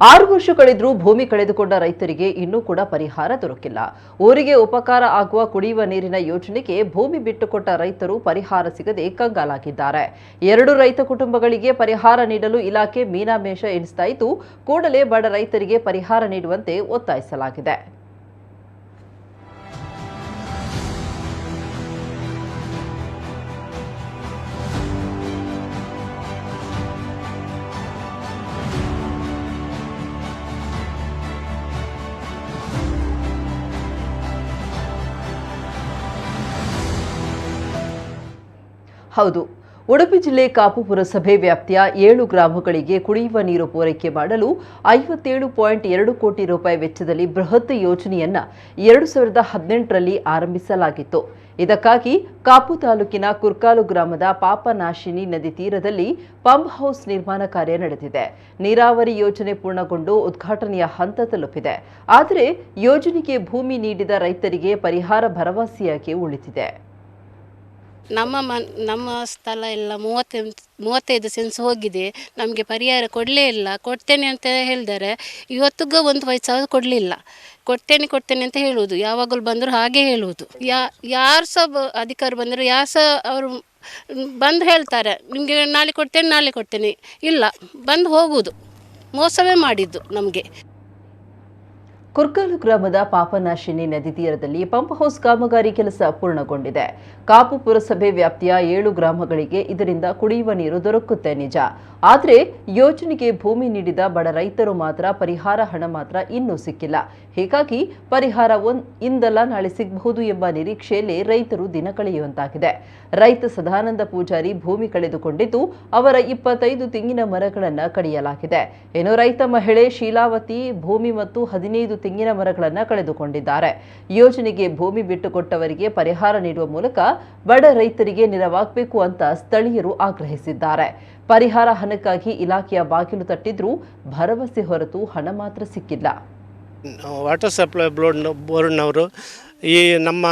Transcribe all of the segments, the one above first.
ಆರು ವರ್ಷ ಕಳೆದರೂ ಭೂಮಿ ಕಳೆದುಕೊಂಡ ರೈತರಿಗೆ ಇನ್ನೂ ಕೂಡ ಪರಿಹಾರ ದೊರಕಿಲ್ಲ. ಊರಿಗೆ ಉಪಕಾರ ಆಗುವ ಕುಡಿಯುವ ನೀರಿನ ಯೋಜನೆಗೆ ಭೂಮಿ ಬಿಟ್ಟುಕೊಟ್ಟ ರೈತರು ಪರಿಹಾರ ಸಿಗದೆ ಕಂಗಾಲಾಗಿದ್ದಾರೆ. ಎರಡು ರೈತ ಕುಟುಂಬಗಳಿಗೆ ಪರಿಹಾರ ನೀಡಲು ಇಲಾಖೆ ಮೀನಾಮೇಷ ಎಣಿಸ್ತಾ ಇದ್ದು, ಕೂಡಲೇ ಬಡ ರೈತರಿಗೆ ಪರಿಹಾರ ನೀಡುವಂತೆ ಒತ್ತಾಯಿಸಲಾಗಿದೆ. ಹೌದು. ಉಡುಪಿ ಜಿಲ್ಲೆ ಕಾಪು ಪುರಸಭೆ ವ್ಯಾಪ್ತಿಯ ಏಳು ಗ್ರಾಮಗಳಿಗೆ ಕುಡಿಯುವ ನೀರು ಪೂರೈಕೆ ಮಾಡಲು ಐವತ್ತೇಳು ಪಾಯಿಂಟ್ ಎರಡು ಕೋಟಿ ರೂಪಾಯಿ ವೆಚ್ಚದಲ್ಲಿ ಬೃಹತ್ ಯೋಜನೆಯನ್ನ ಎರಡು ಸಾವಿರದ ಹದಿನೆಂಟರಲ್ಲಿ ಆರಂಭಿಸಲಾಗಿತ್ತು. ಇದಕ್ಕಾಗಿ ಕಾಪು ತಾಲೂಕಿನ ಕುರ್ಕಾಲು ಗ್ರಾಮದ ಪಾಪನಾಶಿನಿ ನದಿ ತೀರದಲ್ಲಿ ಪಂಪ್ ಹೌಸ್ ನಿರ್ಮಾಣ ಕಾರ್ಯ ನಡೆದಿದೆ. ನೀರಾವರಿ ಯೋಜನೆ ಪೂರ್ಣಗೊಂಡು ಉದ್ಘಾಟನೆಯ ಹಂತ ತಲುಪಿದೆ. ಆದರೆ ಯೋಜನೆಗೆ ಭೂಮಿ ನೀಡಿದ ರೈತರಿಗೆ ಪರಿಹಾರ ಭರವಸೆಯಾಗಿ ಉಳಿದಿದೆ. ನಮ್ಮ ಮನ್, ನಮ್ಮ ಸ್ಥಳ ಎಲ್ಲ ಮೂವತ್ತೈದು ಮೂವತ್ತೈದು ಸೆನ್ಸ್ ಹೋಗಿದೆ. ನಮಗೆ ಪರಿಹಾರ ಕೊಡಲೇ ಇಲ್ಲ. ಕೊಡ್ತೇನೆ ಅಂತ ಹೇಳಿದರೆ. ಇವತ್ತಿಗೂ ಒಂದು ಪೈಸಾ ಕೊಡಲಿಲ್ಲ. ಕೊಡ್ತೇನೆ ಕೊಡ್ತೇನೆ ಅಂತ ಹೇಳುವುದು. ಯಾವಾಗಲೂ ಬಂದರೂ ಹಾಗೆ ಹೇಳುವುದು. ಯಾ, ಯಾರು ಸಹ ಬ- ಅಧಿಕಾರಿ ಬಂದರು ಯಾರು ಸಹ ಅವರು ಬಂದು ಹೇಳ್ತಾರೆ. ನಿಮಗೆ ನಾಳೆ ಕೊಡ್ತೇನೆ ನಾಳೆ ಕೊಡ್ತೇನೆ. ಇಲ್ಲ, ಬಂದು ಹೋಗುವುದು. ಮೋಸವೇ ಮಾಡಿದ್ದು ನಮಗೆ. ಕುರ್ಕಾಲು ಗ್ರಾಮದ ಪಾಪನಾಶಿನಿ ನದಿ ತೀರದಲ್ಲಿ ಪಂಪ್ ಹೌಸ್ ಕಾಮಗಾರಿ ಕೆಲಸ ಪೂರ್ಣಗೊಂಡಿದೆ. ಕಾಪು ಪುರಸಭೆ ವ್ಯಾಪ್ತಿಯ ಏಳು ಗ್ರಾಮಗಳಿಗೆ ಇದರಿಂದ ಕುಡಿಯುವ ನೀರು ದೊರಕುತ್ತೆ ನಿಜ. ಆದರೆ ಯೋಜನೆಗೆ ಭೂಮಿ ನೀಡಿದ ಬಡ ರೈತರು ಮಾತ್ರ ಪರಿಹಾರ ಹಣ ಮಾತ್ರ ಇನ್ನೂ ಸಿಕ್ಕಿಲ್ಲ. ಹೀಗಾಗಿ ಪರಿಹಾರ ಒಂದ್ ಇಂದಲ್ಲ ನಾಳೆ ಸಿಗಬಹುದು ಎಂಬ ನಿರೀಕ್ಷೆಯಲ್ಲಿ ರೈತರು ದಿನ ಕಳೆಯುವಂತಾಗಿದೆ. ರೈತ ಸದಾನಂದ ಪೂಜಾರಿ ಭೂಮಿ ಕಳೆದುಕೊಂಡಿದ್ದು ಅವರ ಇಪ್ಪತ್ತೈದು ತೆಂಗಿನ ಮರಗಳನ್ನು ಕಡಿಯಲಾಗಿದೆ. ಇನ್ನು ರೈತ ಮಹಿಳೆ ಶೀಲಾವತಿ ಭೂಮಿ ಮತ್ತು ಹದಿನೈದು ತೆಂಗಿನ ಮರಗಳನ್ನು ಕಳೆದುಕೊಂಡಿದ್ದಾರೆ. ಯೋಜನೆಗೆ ಭೂಮಿ ಬಿಟ್ಟುಕೊಟ್ಟವರಿಗೆ ಪರಿಹಾರ ನೀಡುವ ಮೂಲಕ ಬಡ ರೈತರಿಗೆ ನೆರವಾಗಬೇಕು ಅಂತ ಸ್ಥಳೀಯರು ಆಗ್ರಹಿಸಿದ್ದಾರೆ. ಪರಿಹಾರ ಹಣಕ್ಕಾಗಿ ಇಲಾಖೆಯ ಬಾಗಿಲು ತಟ್ಟಿದ್ರೂ ಭರವಸೆ ಹೊರತು ಹಣ ಮಾತ್ರ ಸಿಕ್ಕಿಲ್ಲ. ವಾಟರ್ ಸಪ್ಲೈ ಬೋರ್ಡ್ ಬೋರ್ಡ್ನವರು ಈ ನಮ್ಮ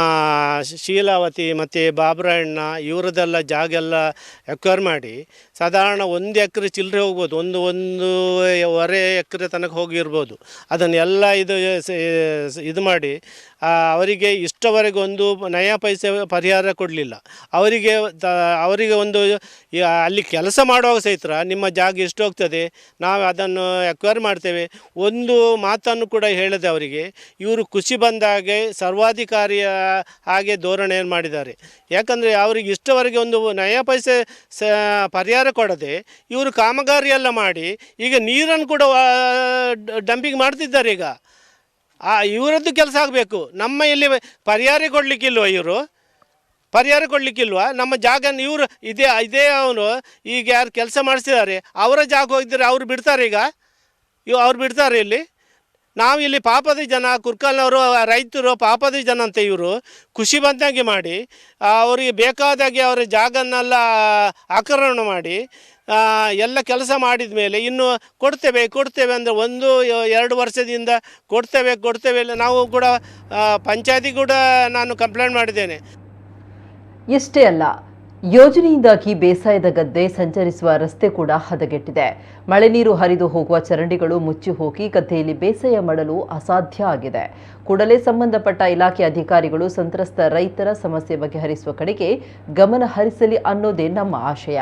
ಶೀಲಾವತಿ ಮತ್ತು ಅಣ್ಣ ಇವರದೆಲ್ಲ ಜಾಗ ಎಲ್ಲ ಎಕ್ವೈರ್ ಮಾಡಿ ಸಾಧಾರಣ ಒಂದು ಎಕರೆ ಚಿಲ್ಲರೆ ಹೋಗ್ಬೋದು, ಒಂದು ಒಂದೂವರೆ ಎಕರೆ ತನಕ ಹೋಗಿರ್ಬೋದು. ಅದನ್ನೆಲ್ಲ ಇದು ಇದು ಮಾಡಿ ಅವರಿಗೆ ಇಷ್ಟವರೆಗೆ ಒಂದು ನಯ ಪೈಸೆ ಪರಿಹಾರ ಕೊಡಲಿಲ್ಲ ಅವರಿಗೆ ಅವರಿಗೆ ಒಂದು ಅಲ್ಲಿ ಕೆಲಸ ಮಾಡುವಾಗ ಸಹಿತ ನಿಮ್ಮ ಜಾಗ ಎಷ್ಟು ಹೋಗ್ತದೆ ನಾವು ಅದನ್ನು ಎಕ್ವೈರ್ ಮಾಡ್ತೇವೆ ಒಂದು ಮಾತನ್ನು ಕೂಡ ಹೇಳದೆ ಅವರಿಗೆ ಇವರು ಖುಷಿ ಬಂದಾಗೆ ಸರ್ವಾಧಿಕಾರಿಯ ಹಾಗೆ ಧೋರಣೆಯನ್ನು ಮಾಡಿದ್ದಾರೆ ಯಾಕಂದರೆ ಅವರಿಗೆ ಇಷ್ಟವರೆಗೆ ಒಂದು ನಯ ಪೈಸೆ ಸ ಪರಿಹಾರ ಕೊಡದೆ ಇವರು ಕಾಮಗಾರಿಯೆಲ್ಲ ಮಾಡಿ ಈಗ ನೀರನ್ನು ಕೂಡ ಡಂಪಿಂಗ್ ಮಾಡ್ತಿದ್ದಾರೆ ಈಗ ಆ, ಇವರದ್ದು ಕೆಲಸ ಆಗಬೇಕು. ನಮ್ಮ ಇಲ್ಲಿ ಪರಿಹಾರ ಕೊಡಲಿಕ್ಕಿಲ್ವ ಇವರು? ಪರಿಹಾರ ಕೊಡಲಿಕ್ಕಿಲ್ವಾ? ನಮ್ಮ ಜಾಗ ಇವರು, ಇದೇ ಇದೇ ಅವನು. ಈಗ ಯಾರು ಕೆಲಸ ಮಾಡಿಸಿದ್ದಾರೆ ಅವರ ಜಾಗ ಹೋಗಿದ್ರೆ ಅವ್ರು ಬಿಡ್ತಾರೆ ಈಗ ಇವ್ ಅವ್ರು ಬಿಡ್ತಾರೆ ಇಲ್ಲಿ? ನಾವು ಇಲ್ಲಿ ಪಾಪದ ಜನ, ಕುರ್ಕಲ್ನವರು ರೈತರು, ಪಾಪದ ಜನ ಅಂತ ಇವರು ಖುಷಿ ಬಂದಾಗೆ ಮಾಡಿ ಅವರಿಗೆ ಬೇಕಾದಾಗೆ ಅವರ ಜಾಗನ್ನೆಲ್ಲ ಆಕ್ರಮಣ ಮಾಡಿ ಎಲ್ಲ ಕೆಲಸ ಮಾಡಿದ ಮೇಲೆ ಇನ್ನು ಕೊಡ್ತೇವೆ ಕೊಡ್ತೇವೆ ಅಂದರೆ ಒಂದು ಎರಡು ವರ್ಷದಿಂದ ಕೊಡ್ತೇವೆ ಕೊಡ್ತೇವೆ ಇಲ್ಲ, ನಾವು ಕೂಡ ಪಂಚಾಯತಿ ಕೂಡ ನಾನು ಕಂಪ್ಲೇಂಟ್ ಮಾಡಿದ್ದೇನೆ. ಇಷ್ಟೇ ಅಲ್ಲ ಯೋಜನೆಯಿಂದಾಗಿ ಬೇಸಾಯದ ಗದ್ದೆ ಸಂಚರಿಸುವ ರಸ್ತೆ ಕೂಡ ಹದಗೆಟ್ಟಿದೆ. ಮಳೆ ನೀರು ಹರಿದು ಹೋಗುವ ಚರಂಡಿಗಳು ಮುಚ್ಚಿ ಹೋಗಿ ಗದ್ದೆಯಲ್ಲಿ ಬೇಸಾಯ ಮಾಡಲು ಅಸಾಧ್ಯ ಆಗಿದೆ. ಕೂಡಲೇ ಸಂಬಂಧಪಟ್ಟ ಇಲಾಖೆ ಅಧಿಕಾರಿಗಳು ಸಂತ್ರಸ್ತ ರೈತರ ಸಮಸ್ಯೆ ಬಗೆಹರಿಸುವ ಕಡೆಗೆ ಗಮನ ಹರಿಸಲಿ ಅನ್ನೋದೇ ನಮ್ಮ ಆಶಯ.